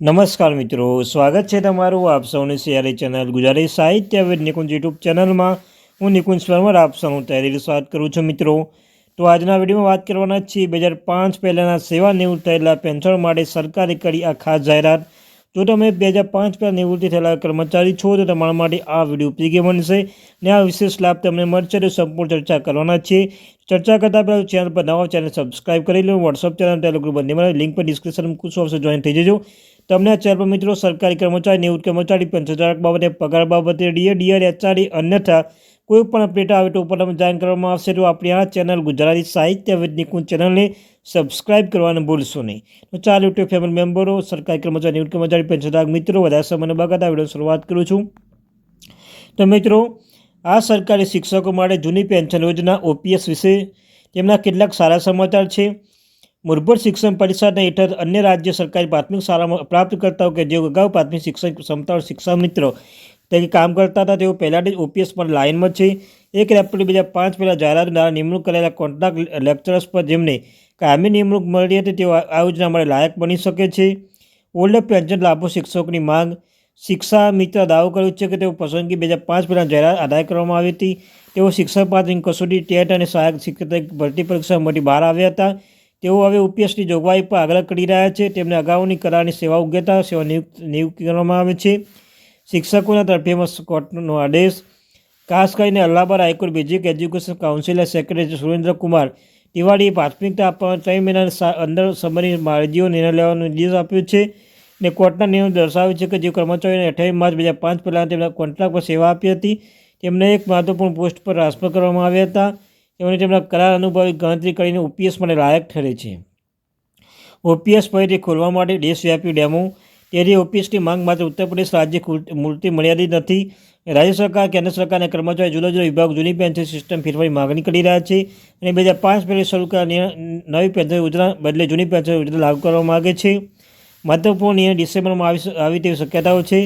નમસ્કાર મિત્રો, સ્વાગત છે તમારું આપ સૌની સિયારી ચેનલ ગુજરાતી સાહિત્ય વિદ નિકુંજ યુટ્યુબ ચેનલમાં. હું નિકુંજ પરમાર, આપ સૌનું તૈયારી સ્વાગત કરું છું મિત્રો. તો આજના વિડીયોમાં વાત કરવાના છીએ, બે હજાર પાંચ પહેલાંના સેવા નિવૃત્ત થયેલા પેન્શન માટે સરકારે કરી આ ખાસ જાહેરાત. જો તમે બે હજાર પાંચ પહેલાં નિવૃત્તિ થયેલા કર્મચારી છો, તો તમારા માટે આ વીડિયો ઉપયોગી બનશે. ને આ વિશેષ લાભ તમને મળશે, તો સંપૂર્ણ ચર્ચા કરવાના છે ચર્ચા કરતાં પહેલાં ચેનલ પર નવા ચેનલ સબસ્ક્રાઇબ કરી લો. વોટ્સઅપ ચેનલ ટેલિગ્રુપ બંનેમાં લિંક પર ડિસ્ક્રિપ્શન કુશો આવશે જોઈન થઈ જજો. તમને આ ચેનલ પર મિત્રો, સરકારી કર્મચારી, નિવૃત્ત કર્મચારી પેન્શનધારક બાબતે પગાર બાબતે ડીએ ડીઆર એચઆરડી અન્યથા કોઈ પણ અપડેટ આવે તો ઉપર તમે જાણ કરવામાં આવશે. તો આપણી આ ચેનલ ગુજરાતી સાહિત્ય નિકુંજ ચેનલને સબસ્ક્રાઇબ કરવાનું ભૂલશો નહીં. તો ચાલો યુટ્યુબ ફેમિલી મેમ્બરો સરકારી કર્મચારી, નિવૃત્ત કર્મચારી પેન્શનધારક મિત્રો વધારે સમયને બગાતા વીડિયો શરૂઆત કરું છું. તો મિત્રો, આ સરકારી શિક્ષકો માટે જૂની પેન્શન યોજના ઓપીએસ વિશે તેમના કેટલાક સારા સમાચાર છે. મૂળભૂત શિક્ષણ પરિષદના હેઠળ અન્ય રાજ્ય સરકારી પ્રાથમિક શાળામાં પ્રાપ્તકર્તાઓ કે જેઓ અગાઉ પ્રાથમિક શિક્ષણ ક્ષમતાઓ શિક્ષણ મિત્રો તરીકે કામ કરતા હતા, તેઓ પહેલાંથી જ ઓપીએસ પર લાઇનમાં છે. એક એપ્રિલ બે હજાર પાંચ પહેલાં જાહેરાત દ્વારા નિમણૂક કરેલા કોન્ટ્રાક્ટ લેક્ચરર્સ પર જેમને કાયમી નિમણૂક મળી હતી, તેઓ આ યોજના માટે લાયક બની શકે છે. ઓલ્ડ પેન્શન લાભો શિક્ષકોની માંગ, શિક્ષા મિત્ર દાવો કર્યો છે કે તેઓ પસંદગી બે હજાર પાંચ પહેલાં જાહેરાત આદાય કરવામાં આવી હતી. તેઓ શિક્ષક પાત્રની કસોટી, ટેટ અને સહાયક શિક્ષક ભરતી પરીક્ષા માટે બહાર આવ્યા હતા. તેઓ હવે ઓપીએસની જોગવાઈ પર આગ્રહ કરી રહ્યા છે. તેમને અગાઉની કરારની સેવા ઉગેતા સેવા નિયુક્ત નિયુક્ત કરવામાં આવે છે. શિક્ષકોના તરફેમાં કોર્ટનો આદેશ. ખાસ કરીને Allahabad high court basic education કાઉન્સિલના secretary Surendrakumar તિવારીએ પ્રાથમિકતા આપવાના ત્રણ મહિના અંદર સમયની મારજીઓ નિર્ણય લેવાનો નિર્દેશ આપ્યો છે ને કોર્ટના નિયમ દર્શાવ્યું છે કે જે કર્મચારીઓને અઠ્યાવીસ માર્ચ બે હજાર પાંચ પહેલાં તેમના કોન્ટ્રાક્ટ પર સેવા આપી હતી. તેમને એક મહત્વપૂર્ણ પોસ્ટ પર ટ્રાન્સફર કરવામાં આવ્યા હતા. તેમણે તેમના કરાર અનુભવી ગણતરી કરીને ઓપીએસ માટે લાયક ઠરે છે. ઓપીએસ ફરીથી ખોલવા માટે દેશવ્યાપી ડેમો તેથી ઓફિસની માંગ માત્ર ઉત્તર પ્રદેશ રાજ્ય મૂર્તિ મર્યાદિત નથી. રાજ્ય સરકાર, કેન્દ્ર સરકારના કર્મચારી જુદા જુદા વિભાગ જૂની પેન્શન સિસ્ટમ ફેરફારની માગણી કરી રહ્યા છે અને બે હજાર પાંચ પહેલી શરૂ કરવા નવી પેન્શન યોજના બદલે જૂની પેન્શન યોજના લાગુ કરવા માગે છે. મહત્વપૂર્ણ નિર્ણય ડિસેમ્બરમાં આવી આવી તેવી શક્યતાઓ છે.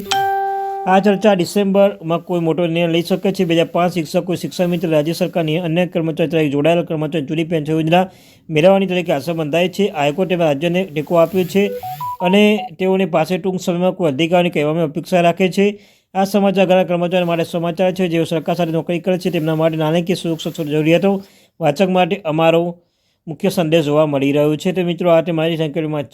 આ ચર્ચા ડિસેમ્બરમાં કોઈ મોટો નિર્ણય લઈ શકે છે. બે હજાર પાંચ શિક્ષકો, શિક્ષણ મિત્ર, રાજ્ય સરકારની અન્ય કર્મચારી તરીકે જોડાયેલા કર્મચારી જૂની પેન્શન યોજના મેળવવાની તરીકે આશા બંધાય છે. હાઈકોર્ટે રાજ્યને ટેકો આપ્યો છે. અને તેઓને પાસે ટૂંક સમયમાં કોઈ અધિકારની કહેવામાં અપેક્ષા રાખે છે. આ સમાચાર ઘણા કર્મચારીઓ માટે સમાચાર છે. જેઓ સરકાર સાથે નોકરી કરે છે, તેમના માટે નાણાકીય સુરક્ષા જરૂરિયાતો વાચક માટે અમારો મુખ્ય સંદેશ જોવા મળી રહ્યો છે. તો મિત્રો, આ તે મારી સંકેતમાં મચ